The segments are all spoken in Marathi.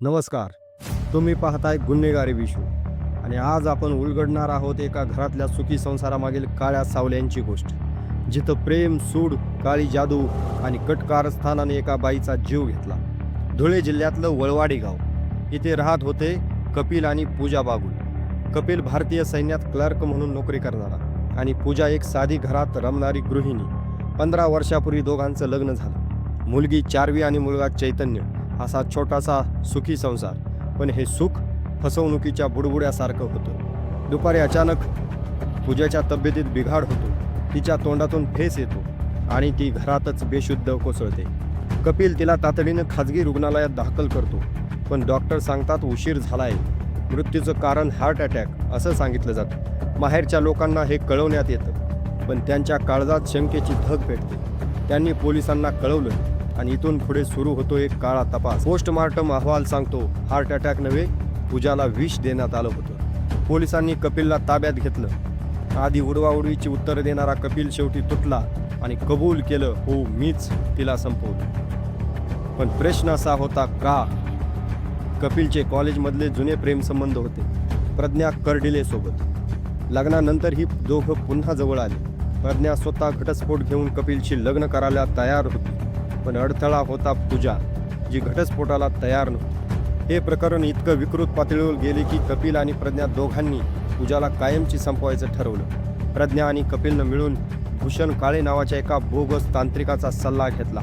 नमस्कार. तुम्ही पाहताय गुन्हेगारी विश्व आणि आज आपण उलगडणार आहोत एका घरातल्या सुखी संसारामागील काळ्या सावल्यांची गोष्ट. जिथं प्रेम सूड काळी जादू आणि कटकारस्थानाने एका बाईचा जीव घेतला. धुळे जिल्ह्यातलं वळवाडी गाव. इथे राहत होते कपिल आणि पूजा बागुल. कपिल भारतीय सैन्यात क्लर्क म्हणून नोकरी करणारा आणि पूजा एक साधी घरात रमणारी गृहिणी. पंधरा वर्षापूर्वी दोघांचं लग्न झालं. मुलगी चारवी आणि मुलगा चैतन्य. असा छोटासा सुखी संसार. पण हे सुख फसवणुकीच्या बुडबुड्यासारखं होतं. दुपारी अचानक पूजाच्या तब्येतीत बिघाड होतो. तिच्या तोंडातून फेस येतो आणि ती घरातच बेशुद्ध कोसळते. कपिल तिला तातडीनं खाजगी रुग्णालयात दाखल करतो. पण डॉक्टर सांगतात उशीर झालाय. मृत्यूचं कारण हार्ट अटॅक असं सांगितलं जातं. माहेरच्या लोकांना हे कळवण्यात येतं. पण त्यांच्या काळजात शंकेची धग पेटते. त्यांनी पोलिसांना कळवलं आणि इथून पुढे सुरू होतो एक काळा तपास. पोस्टमार्टम अहवाल सांगतो हार्ट अटॅक नव्हे पूजाला विष देण्यात आलं होतं. पोलिसांनी कपिलला ताब्यात घेतलं. आधी उडवाउडवीची उत्तर देणारा कपिल शेवटी तुटला आणि कबूल केलं हो मीच तिला संपवलं. पण प्रश्न असा होता का? कपिलचे कॉलेजमधले जुने प्रेमसंबंध होते प्रज्ञा कर्डिलेसोबत लग्नानंतरही लग्नानंतर ही दोघं पुन्हा जवळ आले. प्रज्ञा स्वतः घटस्फोट घेऊन कपिलशी लग्न करायला तयार होती. पण अडथळा होता पूजा जी घटस्फोटाला तयार नव्हती. हे प्रकरण इतकं विकृत पातळीवर गेले की कपिल आणि प्रज्ञा दोघांनी पूजाला कायमची संपवायचं ठरवलं. प्रज्ञा आणि कपिलनं मिळून भूषण काळे नावाच्या एका बोगस तांत्रिकाचा सल्ला घेतला.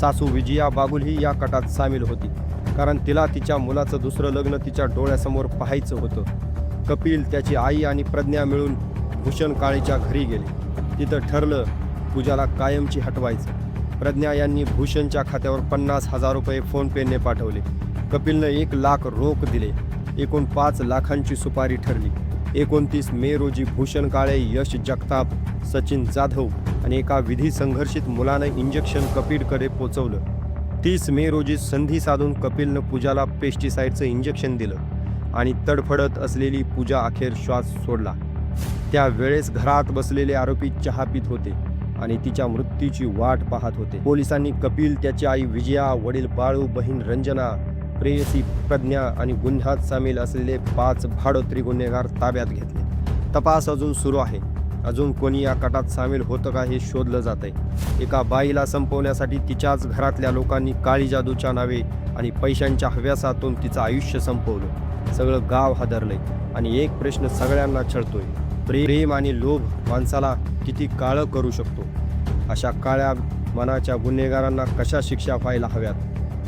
सासू विजया बागुलही या कटात सामील होती कारण तिला तिच्या मुलाचं दुसरं लग्न तिच्या डोळ्यासमोर पाहायचं होतं. कपिल त्याची आई आणि प्रज्ञा मिळून भूषण काळेच्या घरी गेले. तिथं ठरलं पूजाला कायमची हटवायचं. प्रज्ञा यांनी भूषणच्या खात्यावर पन्नास हजार रुपये फोनपेने पाठवले. कपिलनं एक लाख रोख दिले. एकूण पाच लाखांची सुपारी ठरली. एकोणतीस मे रोजी भूषण काळे यश जगताप सचिन जाधव आणि एका विधी संघर्षित मुलानं इंजेक्शन कपिलकडे पोचवलं. तीस मे रोजी संधी साधून कपिलनं पूजाला पेस्टिसाईडचं इंजेक्शन दिलं आणि तडफडत असलेली पूजा अखेर श्वास सोडला. त्यावेळेस घरात बसलेले आरोपी चहा पित होते. आणि तिच्या मृत्यूची वाट पाहत होते. पोलिसांनी कपिल त्याची आई विजया वडील बाळू बहीण रंजना प्रेयसी प्रज्ञा आणि गुन्ह्यात सामील असलेले पाच भाडोत्री गुन्हेगार ताब्यात घेतले. तपास अजून सुरू आहे. अजून कोणी या कटात सामील होतं का हे शोधलं जात आहे एका बाईला संपवण्यासाठी तिच्याच घरातल्या लोकांनी काळी जादूच्या नावे आणि पैशांच्या हव्यासातून तिचं आयुष्य संपवलं. सगळं गाव हादरलंय आणि एक प्रश्न सगळ्यांना छळतोय. प्रेम आणि लोभ माणसाला किती काळं करू शकतो? अशा काळ्या मनाच्या गुन्हेगारांना कशा शिक्षा व्हायला हव्यात?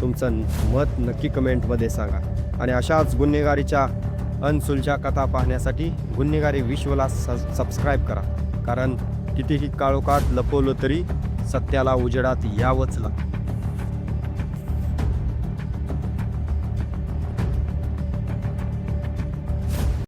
तुमचं मत नक्की कमेंटमध्ये सांगा. आणि अशाच गुन्हेगारीच्या अनसुलच्या कथा पाहण्यासाठी गुन्हेगारी विश्वला स सबस्क्राईब करा. कारण कितीही काळोखात लपवलं तरी सत्याला उजेडात यावंच लागतं.